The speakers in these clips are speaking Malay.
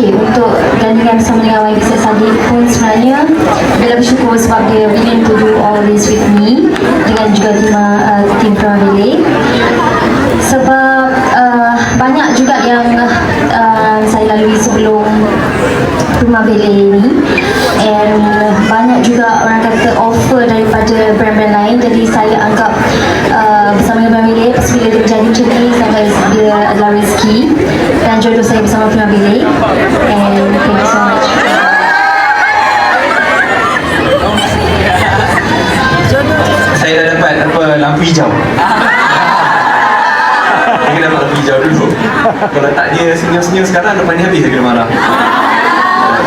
okay, untuk gandingan bersama dengan YB Syed Saddiq pun sebenarnya Bella bersyukur sebab dia willing to do all this with me dengan juga tim, uh, tim Pravile sebab uh, banyak juga yang uh, saya lalui sebelum rumah Bele ini and banyak juga orang kata offer daripada brand-brand lain. Jadi saya anggap uh, bersama dengan Bele bila dia berjadi macam ni saya dia adalah rezeki dan jodoh saya bersama Prima Bele lampu hijau. Saya kena dapat lampu hijau dulu. Kalau tak dia senyum-senyum sekarang lepas ni habis saya kena marah.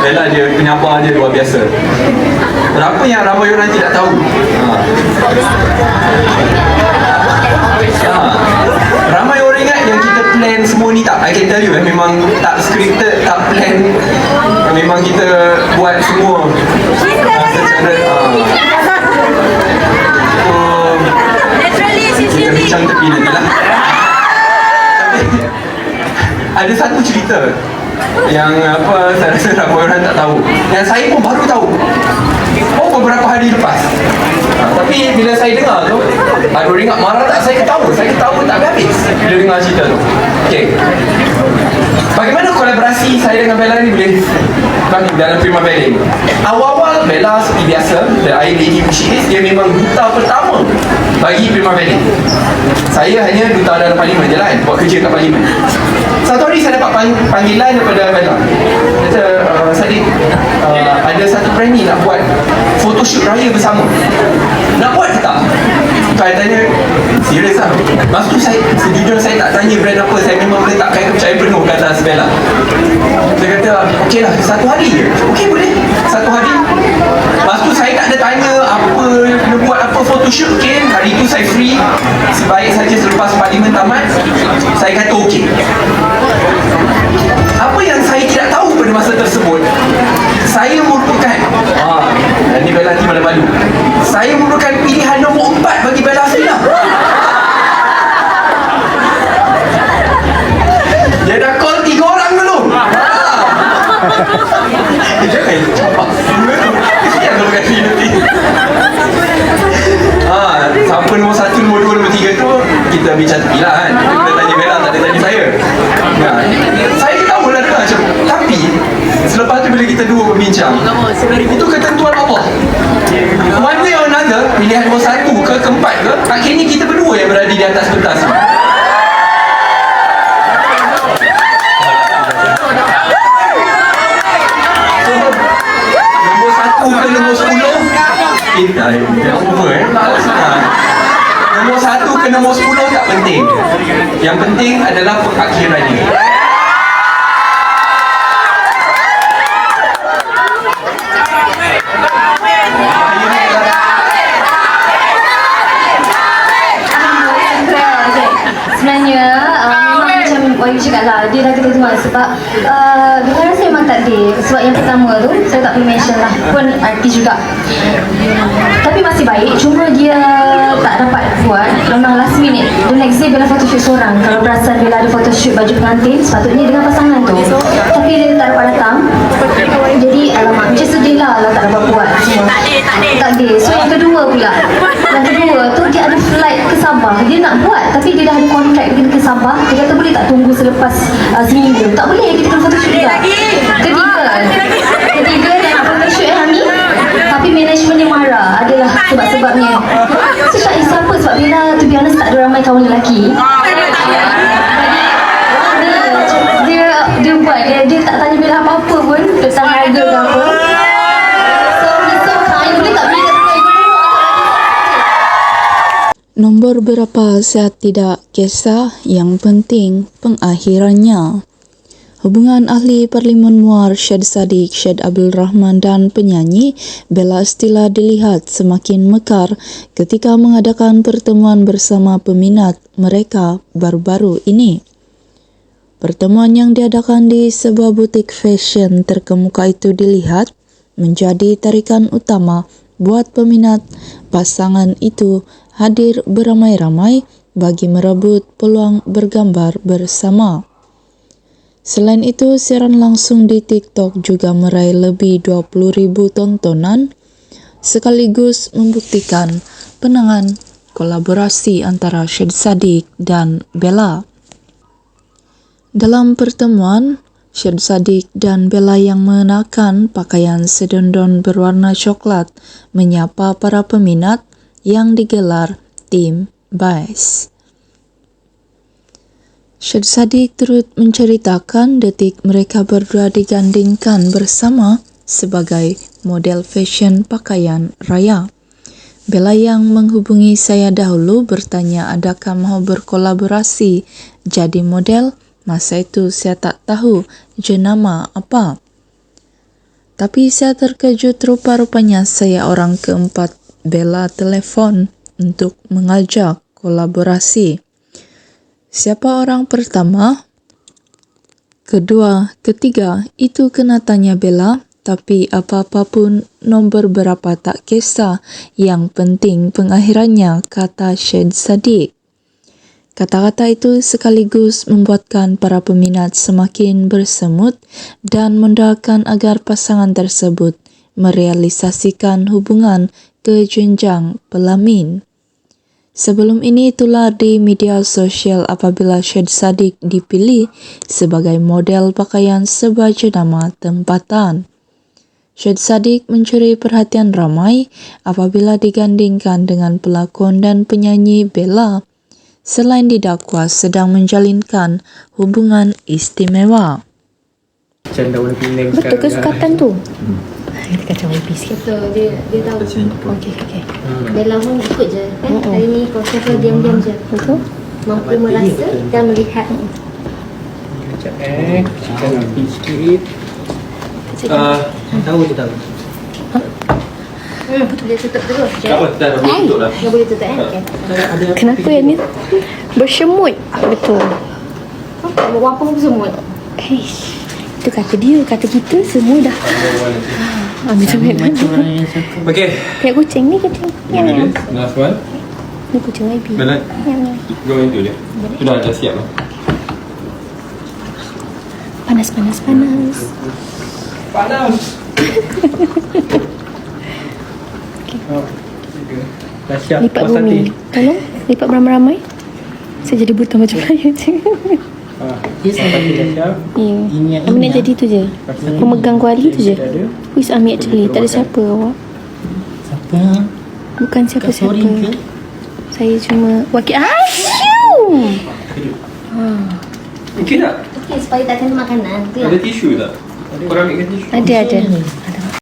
Bella dia penyabar dia luar biasa. Berapa yang ramai orang tidak tahu. Ha. Ha. Ramai orang ingat yang kita plan semua ni tak I can tell you eh, memang tak scripted, tak plan Memang kita buat semua uh, secara uh, bincang tepi nanti lah. Tapi, ada satu cerita yang apa saya rasa ramai orang tak tahu. Yang saya pun baru tahu. Oh beberapa hari lepas. Ha, tapi bila saya dengar tu ada orang ingat marah tak saya ketawa. Saya ketawa tak habis. Bila dengar cerita tu okay. bagaimana kolaborasi saya dengan Bella ni boleh bagi dalam Prima Wedding awal-awal Bella seperti biasa the Iron Lady which dia memang duta pertama bagi Prima Wedding saya hanya duta dalam parlimen je lah kan buat kerja kat parlimen. Satu hari saya dapat pang- panggilan daripada Bella. Kata uh, Sadiq uh, ada satu brand ni nak buat photoshoot raya bersama. Nak buat ke tak? Saya tanya serius lah. Masa tu saya sejujurnya saya tak tanya brand apa. Saya memang meletakkan kepercayaan penuh ke atas Bella dia kata okey lah satu hari je. Okey boleh. Satu hari. Lepas tu saya tak ada tanya apa nak buat apa photoshoot. Okey hari tu saya free. Sebaik saja selepas parlimen tamat. Saya kata okey bincang tepi lah kan. Kita tanya Bella, tak ada tanya saya. Nah, saya tahu lah dengar macam, tapi selepas tu bila kita dua berbincang, itu ketentuan Allah. One way or another, pilihan nombor satu ke keempat ke, akhirnya kita berdua yang berada di atas pentas. Nombor satu ke nombor sepuluh Kita Yang over eh ha. Nombor satu ke nombor sepuluh tak penting Yang penting adalah pengakhirannya. Sebenarnya uh, memang macam Wayu cakap lah dia dah ketentuan sebab uh, dengan rasa memang takdir sebab yang pertama tu saya tak perlu mention lah pun artis juga. Tapi masih baik cuma dia tak dapat buat memang last day Bella photoshoot seorang. Kalau perasan Bella ada photoshoot baju pengantin sepatutnya dengan pasangan tu. Tapi dia tak dapat datang jadi alamak macam sedih lah kalau tak dapat buat. Semua takdir so yang kedua pula. Yang kedua tu dia ada flight ke Sabah. Dia nak buat tapi dia dah ada kontrak pergi ke Sabah. Dia kata boleh tak tunggu selepas uh, seminggu? Tak boleh kita kena photoshoot juga. Ketiga. Ketiga dia nak photoshoot eh Hani tapi manajemen dia marah. Adalah sebab-sebabnya so tak risau apa sebab Bella to be kawan lelaki. Dia dia, dia buat dia, dia tak tanya Bella apa-apa pun tentang harga ke apa. Nombor berapa saya tidak kisah, yang penting pengakhirannya. Hubungan ahli Parlimen Muar Syed Saddiq, Syed Abdul Rahman dan penyanyi Bella Estila dilihat semakin mekar ketika mengadakan pertemuan bersama peminat mereka baru-baru ini. Pertemuan yang diadakan di sebuah butik fashion terkemuka itu dilihat menjadi tarikan utama buat peminat pasangan itu hadir beramai-ramai bagi merebut peluang bergambar bersama. Selain itu, siaran langsung di TikTok juga meraih lebih 20,000 tontonan sekaligus membuktikan penangan kolaborasi antara Syed Saddiq dan Bella. Dalam pertemuan, Syed Saddiq dan Bella yang mengenakan pakaian sedondon berwarna coklat menyapa para peminat yang digelar tim Bice. Syed Saddiq turut menceritakan detik mereka berdua digandingkan bersama sebagai model fashion pakaian raya. Bella yang menghubungi saya dahulu bertanya adakah mahu berkolaborasi jadi model. Masa itu saya tak tahu jenama apa. Tapi saya terkejut rupa-rupanya saya orang keempat Bella telefon untuk mengajak kolaborasi. Siapa orang pertama? Kedua, ketiga, itu kena tanya Bella, tapi apa-apa pun nombor berapa tak kisah. Yang penting pengakhirannya, kata Syed Saddiq. Kata-kata itu sekaligus membuatkan para peminat semakin bersemut dan mendoakan agar pasangan tersebut merealisasikan hubungan ke jenjang pelamin. Sebelum ini itulah di media sosial apabila Syed Saddiq dipilih sebagai model pakaian sebuah jenama tempatan. Syed Saddiq mencuri perhatian ramai apabila digandingkan dengan pelakon dan penyanyi Bella selain didakwa sedang menjalinkan hubungan istimewa. Macam daun Penang Betul ke sekarang sukatan Kita kacau YP sikit. So dia dia tahu. Okey, okey. Bella pun ikut je kan. Mm-mm. Hari ni kau cakap diam-diam je. Betul? Mampu merasa dan melihat. Macam eh Kita rapi sikit Uh, Tahu je tahu Hmm, dia tutup terus tak apa, dah dah boleh tutup dah. Dia boleh tutup kan? Okay. Ada Kenapa yang ni bersemut? Betul. Mau apa pun semua. Eish. Itu kata dia, kata kita semua dah. Ah, Ambil sampai mana? orang yang satu Okay, Kayak kucing ni kucing. Yang yang. last one. Ni kucing YP. Bella, Yang yang. go into dia. Sudah, dah siap lah. Panas, panas, panas. Panas. Oh, tiga. Dah siap Lipat puas bumi. Tolong, lipat beramai-ramai. Saya jadi buta macam Melayu je. Ah, Ya. Yang Aku ini, nak jadi tu je. Pasal- Pemegang kuali tu je. Who is Ami actually? Tak ada siapa awak. Siapa? Bukan siapa-siapa. Saya cuma wakil. Ah, shoo! Okay tak? Okay, supaya tak kena makanan. Ada tisu tak? Korang ambilkan tisu. Ada. Ada.